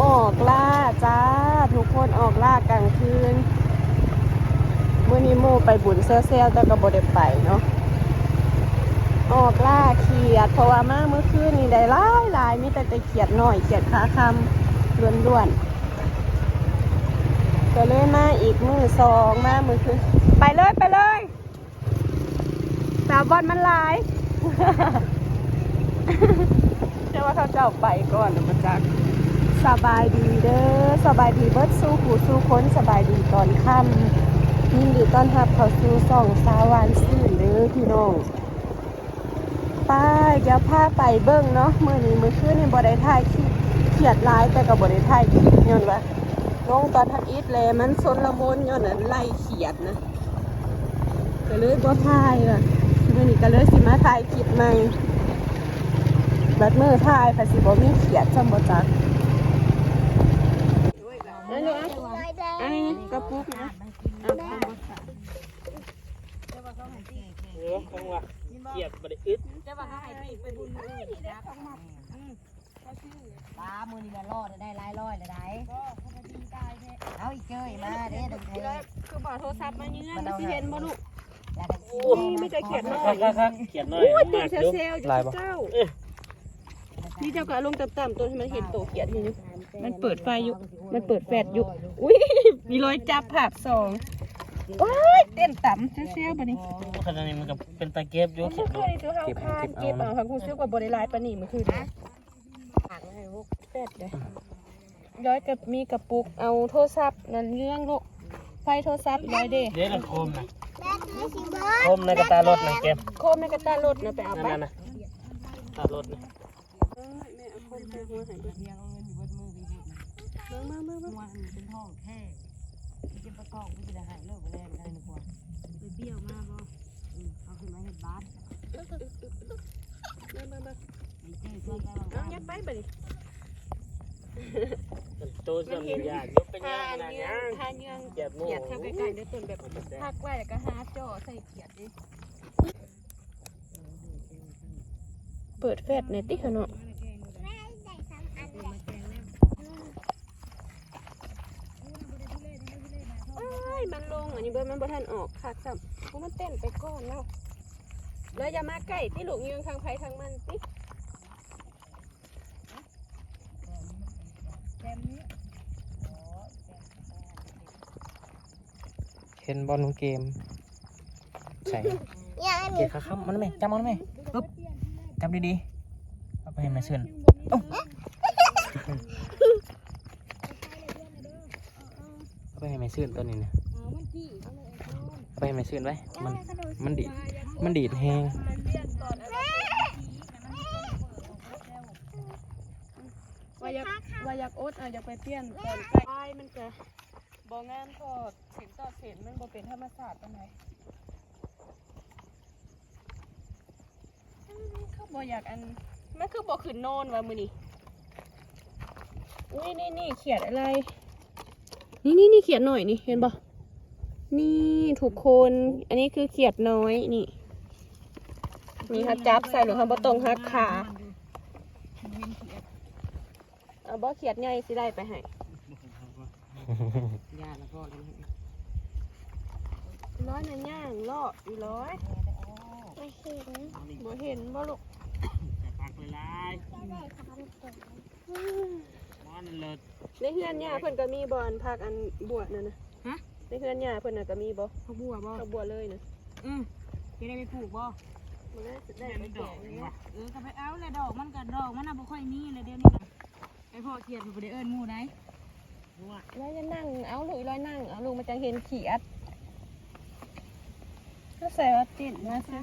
ออกล่าจ้า ทุกคนออกล่ากลางคืนเมื่อนี้โมไปบุญเซอเซลแต่ก็บ่ได้ไปเนาะออกล่าเขียดเพราะว่ามาเมื่อคืนนี่ได้หลายหลายมีแต่แต่เขียดหน่อยเขียดขาคำล้วนๆก็เลยมาอีกมือสองมามือคือไปเลยไปเลยสาวบอลมันหลายจะว่าเขาเจ้าไปก่อนหรือมาจาก สบายดีเด้อสบายดีเบิดสู้ผู้สู้ค้นสบายดีตอนค่ำยินดีต้อนรับเข้าสู่ส่องสาวานซื่นเด้อพี่น้องป้าจะพาไปเบิ้งเนาะมื่อนี้มื่อคืนนี่บ่ได้ถ่ายคลิปเขียดร้ายแต่ก็บ่ได้ถ่ายคลิปย้อนว่าลงตอนทัดอิดเลยมันสนละมนย้อนนั้นไล่เขียดนะก็เลยบ่ถ่ายว่ะมื่อนี้ก็เลยสิมาถ่ายคลิปใหม่บัดมือทายภาษีบ่มีเขียดจำบ่จัก นนี้อะอันนี้กระปุกนะเอาเอามาใส่เออคงว่าเกียดบไดอึดปลามือนี่ละรอดได้หลายร้อยเลยได้เอาอีกเจ้ยมาเด้ดึงเทคือบ่โทรศัพท์มาเงี้ยมันสิเห็นบ่ลูกแล้วก็นี่มีแต่เขียดน้อคัยกคักคักเกียดหน่อยโอ้ยมากเซลเดี๋ยวเซล อยู่เจ้านี่เจ้าก็ลงต่ำๆตัวให้มันเห็นโตเขียดนี่อยู่มันเปิดไฟอยู่ มันเปิดแฟลชอยู่ อุ้ย มีรอยจับภาพสองว้ายเต้นต่ำเซลๆบัดนี้ขนาดนี้มันก็เป็นตะเก็บอยู่เมื่เขีอยดคืหน่นอยนี้ตัวเฮาคานเก็บเอาค่ะคุณซื้อกว่าบริลายปานนี่เมื่อคืนนี้ผักให้ลูกเป็ดเลยร้อยกับมีกระปุกเอาโทรศัพท์นั่นเรื่องลูกไฟโทรศัพท์ร้อยเด้เดี๋ยวเราโคมนะโคมในกระตารถนะเก็บโคมในกระตารถนะไปเอาไปนั่นนะตารถนะแม่เอาโคมใส่หัวให้เบิ่งมามามาวันเป็นห้องแค่จะประกอบวิธีหายเลิกไปแล้วได้นะกว่าไปเบี้ยวมาบ่เอาขึ้นมาเห็ดบาสมามามาเจ้ยช่วยกันเอายัดไปบัดนี้โตสมียากยกเป็นย่างขนาดเนื้อยังทาเนื้อเกียดเขียดทำใกล้ๆเดี๋ยวต้นแบบพักไว้แล้วก็หาจ่อใส่เขียดดิเปิดแฟลชในติ๊กเนาะ เอ้ ยมันลงอันนี้เบิร์มันบ่ทันออกคักซ้ำเพราะมันเต้นไปก่อนแล้วแล้วอย่ามาใกล้ที่ลูกยืนทางไผทางมันติเห็นบอลของเกมใส่เกมขาค้ำมันไหมจำมันไหมปึ๊บจำดีๆเอาไปให้แม่เสื่อนเอ้าเอาไปให้แม่เสื่อนตัวนี้นะ เอาไปให้แม่เสื่อนไว้มันมันดีดมันดีดแหงว่าอยากว่าอยากอดอะอยากไปเปลี่ยนตอนใกล้มันจะบ่งามพอเส้นต่อเส้นมันบ่เป็นธรรมชาติปานใดเขาบ่อยากอันมันคือบ่ขึ้นโนอนว่ามื้อนี้อุ้ยนี่นี่เขียดอะไร นี่นี่นี่เขียดหน่อยนี่เห็นบ่ นี่ทุกคน อันนี้คือเขียดน้อยนี่นี่ค่ะจับใส่หรือค่ะบ่ตรงหักขาเอาบ่เขียดใหญ่สิได้ไปให้ยาแล้วก็เลยร้อยน่ะย่างเลาะอีร้อยไม่เห็นบ่เห็นบ่ลูกแต่พักเวลายมันเลิศในเฮือนย่าเพิ่นก็มีบ่อนพักอันบวชนั่นนะฮะ ในเฮือนย่าเพิ่นน่ะก็มีบ่เขาบัวบ่เขาบวชเลยนะอืมจะได้ไปปลูกบ่มันได้ได้ไปแกะเลยนะเออก็ไปเอาเลยดอกมันก็ดอกมันน่ะบ่ค่อยมีเลยเดี๋ยวนี้นะไอ้พ่อเขียดมันบ่ได้เอิ้นหมู่ไหนร้อยจะนั่งเอาลูกอีร้อยนั่งเอาลูกมันจังเห็นเขียดก็ใส่ว่าติดมาเซ่อ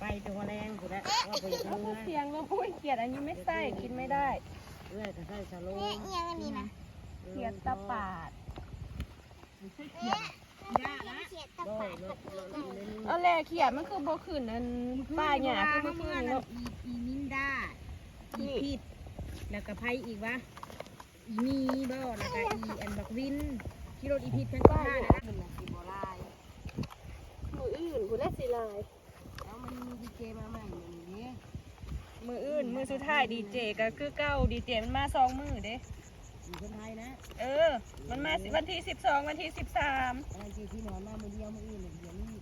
ไปตัวแรงกูได้ว่าไปๆเอาคือเสียงแล้วอุ้ยเขียดอันนี้ไม่ใส่กินไม่ได้เรื่อยก็ใส่สโลเขียดตะปาดบ่เนาะ เอาแลเขียดมันคือบ่ขึ้นอันป้าหญ้าคือมันขึ้นเนาะอีอีนินดาอีพิษแล้วก็ไผอีกวะอีมีบ่แล้วก็อีอันบักวินที่รถอีพิษทั้งป้านะมันน่ะสิบ่ลายมืออื่นกูได้สิลายแล้วมันมีดีเจมาใหม่อย่างนี้มืออื่นมือสุดท้ายดีเจก็คือเก้าดีเจมันมาสองมือเด้ อยู่คนไทยนะเออ มันมาสิวันที่สิบสองวันที่สิบสามอะไรที่ที่นอนมามือเดียวมืออื่นเดี๋ยวนี้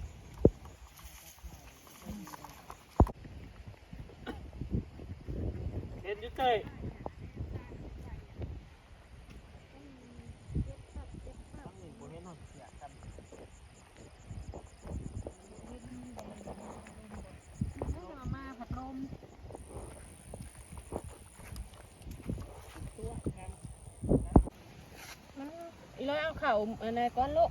เห็นอยู่เต้ย เอามาผัดลม อีร้ อยเอาเข่าอันไหนก้อนลูก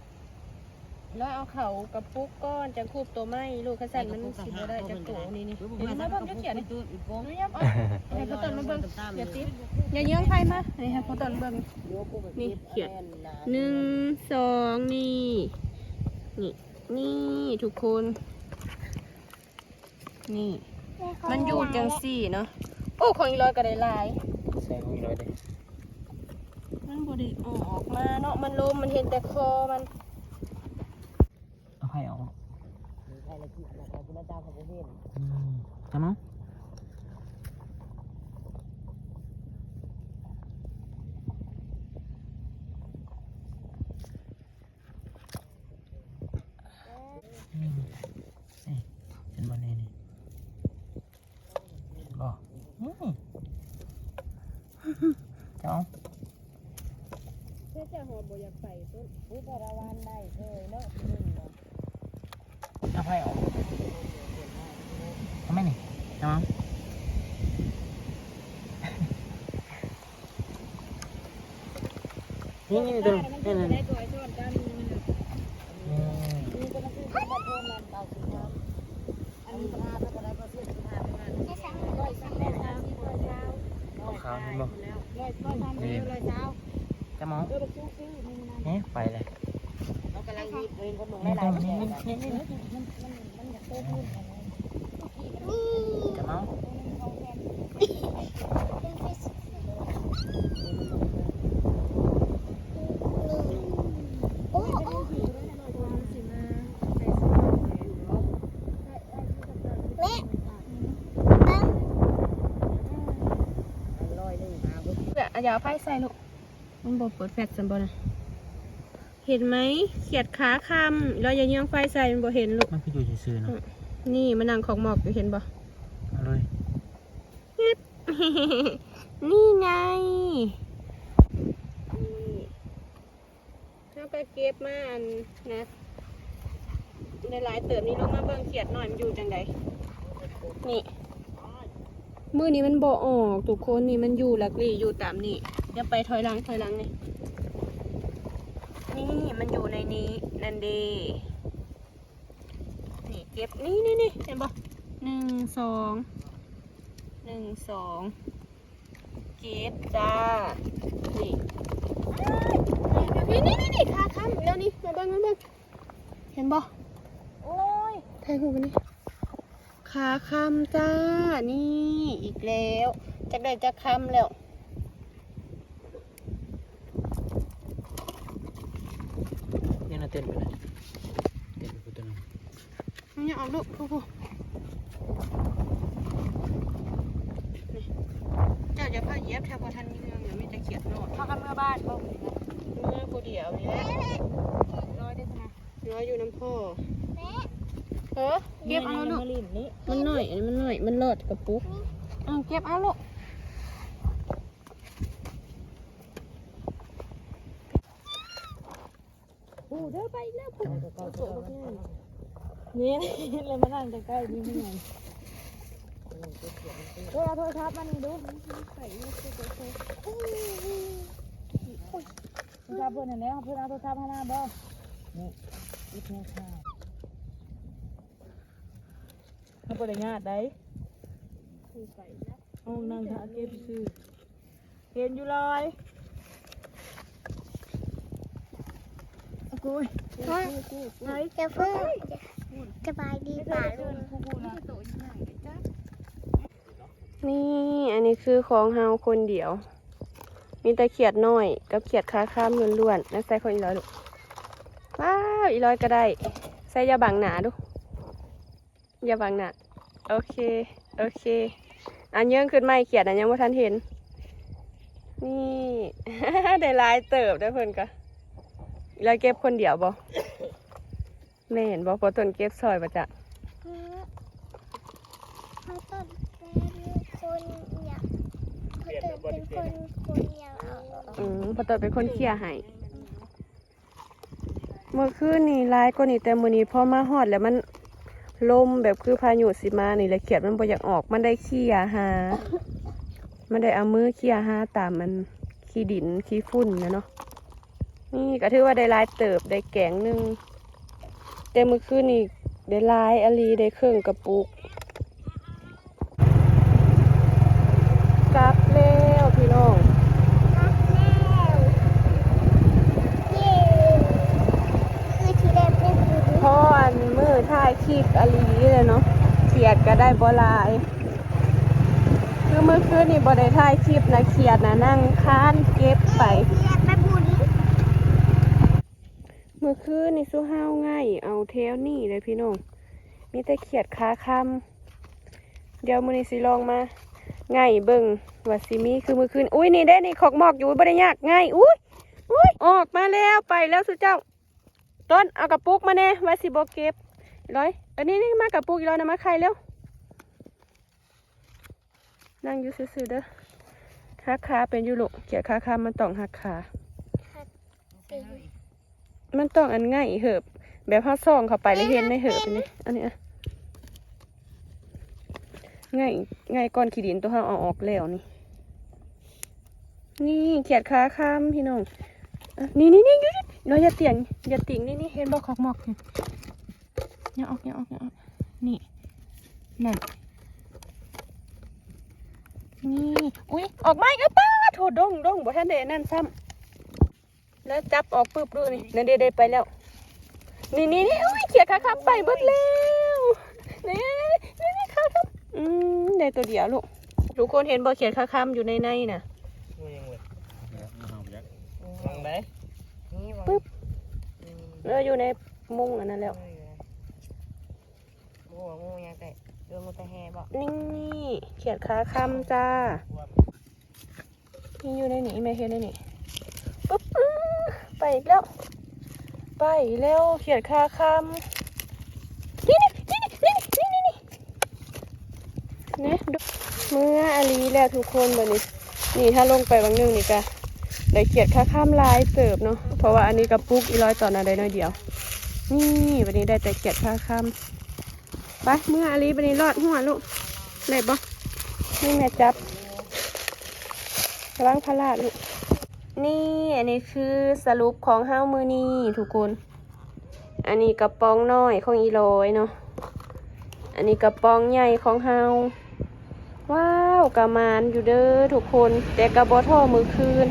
อีร้อยเอาเข่ากระปุกก้อนจะคูบตัวไม้ลูกขสันมันสิบ่ได้จะตัวนี่นี่เห็นไหมเบิ่งจะเขียนนี่ตัวอีกโป้งดูยับเอาให้พ่อต้นมาเบิ่งอย่าติดอย่าเยื้องไฟมานี่ให้พ่อต้นเบิ่งนี่เขียนหนึ่งสองนี่นี่นี่ทุกคนนี่ มันอยู่จังสี่เนาะโอ้ของอีร้อยก็ได้หลายใส่ของอีร้อยเด้ มันบไดออกมาเนาะมันลมมันเห็นแต่คอมันเอาให้เอาใครละที่ใครคุณเจ้าเขาเห็นอืมจำเอาอืมนี่เห็นบ่นี่นี่เห็นบ่นี่เจ้า เพื่อจะหอมบ่ อยาใส่ต้นผู้ปรวันได้เคยเนาะนึ่เนาะเอาให้เอาเอาไหมนี่เจ้านี่นี่ตัวนี่นี่ได้ตัวไอ้ชอนกันนี่ก็มันคือมาโทษมันเก่าสิครับอันนี้พาไปก็ได้ก็เสียสิพาไปมันร้อยสามร้อยสามร้อยเช้าเอาขาวเห็นบ่ร้อยร้อยสามสิบร้อยเช้าเจ้าหมอเกโตขึ้นเจ้าหมอร้อยหนึ่งมาอย่าเอาไฟใส่ลูกมันบ่เปิดแฟลชซันบ่นะ เห็นไหมเขียดขาคำเราอย่าเยื้องไฟใส่มันบ่เห็นลูกมันคืออยู่ซื่อๆเนาะนี่มันนั่งของหมอกอยู่เห็นบ่เอาเลยนี่ไงถ้าไปเก็บมาอันนะในหลายเติมนี้ลงมาเบิ่งเขียดหน่อยมันอยู่จังใดนี่มือนี้มันบ่ออกทุกคนนี่มันอยู่หลักลี่อยู่ตามนี่เดี๋ยวไปถอยหลังถอยหลังนี่นี่ มันอยู่ในนี้นันเดนี่เก็บนี่นี่นี่เห็นบ่หนึ่งสองหนึ่งสองเก็บจ้านี่นี่นี่นี่ขาค้ำแล้วนี่มาเบิ่งมาเบิ่งเห็นบ่โอ้ยแทงหูกันนี่ขาคำจ้านี่อีกแล้วจะได้จะคำแล้ว นี่น่าเต้นไปเลยเต้นไปตัวนึง มันยังเอาลูกพูพูเจ้าจะพาเยียบแถวพอทันเมืองเดี๋ยวมีจะเขียดโนดพากันเมื่อบ้านบ่เมื่อกูเดียวนี่แหละร้อยได้ไหมน้อยอยู่น้ำพ่อเออเก็บเอาลูกลิมนี่มันหน่อยอันนี้มันหน่อยมันเลิศกับปุ๊กเอาเก็บเอาลูกโอ้เดินไปแล้วปุ๊กสวยมากเลย นี่เลยมานั่งใกล้ๆนี่ไม่ไงโทรโทรศัพท์มานี่ดูใส่โทรศัพท์เพื่อนนั่นแหละเพื่อนเอาโทรศัพท์ให้มาบ่นี่อีกแค่ข้าวเขาบริงานได้เอานั่งทาเก็บซื้อเห็นอยู่ลอยโอ้ยจะเพิ่ง สบายดีป่าลุงนี่อันนี้คือของเฮาคนเดียว มีแต่เขียดน้อย กับเขียดขาข้ามล้วนๆแล้วใส่ของอีร้อยลูกว้าวอีร้อยก็ได้ ใส่ยาบังหนาดูยาบังหนาโอเค โอเค อันเยื่องขึ้นไม่เขียดอันยังว่าท่านเห็น นี่ได้ลายเติบได้เพิ่นกะแล้วเก็บคนเดียวบ่ แม่เห็นบ่พอต้นเก็บซอยประจะเขาต้นเป็นคนอยากเขาต้นเป็นคนคนอยากเอาออกอืมพอต้นเป็นคนเคลียร์ให้เมื่อคืนนี่ร้ายกว่านี้แต่มื้อนี้พอมาฮอดแล้วมันลมแบบคือพายุสิมานี่แหละเขียดมันบ่อยากออกมันได้เคลียร์หา มันได้เอามือเคลียร์หาตามมันขี้ดินขี้ฝุ่นนะเนาะนี่ก็ถือว่าได้หลายเติบได้แกงหนึง แต่เมื่อคืนนี่ได้หลายอลีได้เครื่องกระปุกกลับแล้วพี่น้องครับแล้วเย้คือที่แรกเป็นคือพ่ออันมือถ่ายคลิปอลีเลยเนาะเขียดก็ได้บ่หลาย คือเมื่อคืนนี่บ่ได้ถ่ายคลิปนะเขียดนะนั่งค้านเก็บไปที่แรกเป็นบุญเมื่อคืนนี่สู้ห้าวง่าย เอาเทวนี่เลยพี่น้อง มีแต่เขียดคาคำเดี๋ยวมื้อนี้สิลองมาง่ายเบิ่งว่าสิมีคือเมื่อคืนอุ้ยนี่ได้นี่ขอกหมอกอยู่บ่ได้ยากง่ายอุ้ยอุ้ยออกมาแล้วไปแล้วสุเจ้า ต้นเอากระปุกมาแน่ว่าสิบ่เก็บอีร้อยอันนี้นี่มากระปุกอีร้อยนะมาใครเร็วนั่งอยู่ซื่อๆเด้อหักขาเป็นอยู่ลูกเขียดคาคำมันต้องหักขามันต้องอันง่ายเหิบ แบบเขาซ่องเข้าไปแล้วเห็นในเหิบอันนี้อันนี้อะง่ายง่ายก้อนขี้ดินตัวเขาเอาออกแล้วนี่ นี่เขียดขาข้ามพี่น้องอะนี่นี่นี่อยู่นี่เราอย่าเตียงอย่าติ่งนี่นี่เห็นบอกขอกหมอกนี่อย่าออกอย่าออกอย่าออกนี่นั่นนี่อุ้ยออกมาอีกแล้วป้าโถดงดงบ่ทันเดนั่นซ้ำแล้วจับออกปุ๊บดูนี่นั่นเดๆไปแล้ว นี่นี่นี่อุ้ยเขียขาค้ำไปเบิดแล้วนี่นี่นี่ขาค้ำอืมได้ตัวเดียวลูกทุกคนเห็นบ่เขียดขาค้ำอยู่ในในน่ะลองได้ปึ๊บเอออยู่ในมุ้งอันนั้นแล้วโอ้โหยังแต่เรื่องมันไปแห่บ่นี่นี่เขียดขาค้ำจ้านี่อยู่ในนี่แม่เห็นในนี่ปุ๊บไปอีกแล้ว ไปแล้วเขียดขาคำนี่นี่นี่นี่นี่นี่นี่เนี่ยดมื่ออาลีแล้วทุกคนแบบนี้นี่ถ้าลงไปบางนึงนี่ก็ได้เขียดค่าข้ามลายเติบเนาะเพราะว่าอันนี้กระปุกอีร้อยตอนอะไรน้อยเดียว นี่วันนี้ได้แต่เขียดค่าข้ามไปเมื่ออาลีวันนี้รอดหัวลูกไหนบ่ไม่แม่จับระวังพลาดลูก นี่อันนี้คือสรุปของเฮ้ามือนี่ทุกคน อันนี้กระป๋องน้อยของอีร้อยเนาะ อันนี้กระป๋องใหญ่ของเฮาว้าวกระมานอยู่เด้อทุกคน แต่กระบอท่อมือคืน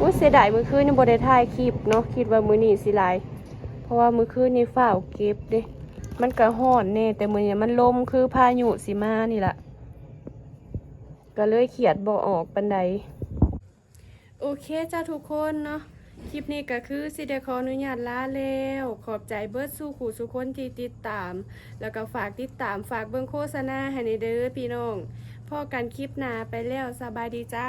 อุ้ยเสียดายมือคืนนี่บได้ถ่ายคลิปเนาะคิดว่ามือนี่สิหลายเพราะว่ามือคืนนี่ฝ้าเก็บเด้มันกระห้อนแน่แต่มือนี้มันลมคือพายุสิมานี่แหละก็เลยเขียดบ่ออกปันใด โอเคจ้าทุกคนเนาะคลิปนี้ก็คือสิเดขออนุญาตลาแล้ว ขอบใจเบิร์ดสู้ขู่สุคนที่ติดตาม แล้วก็ฝากติดตามฝากเบิ่งโฆษณาให้ในเด้อพี่น้องพ่อกันคลิปหน้าไปแล้วสบายดีจ้า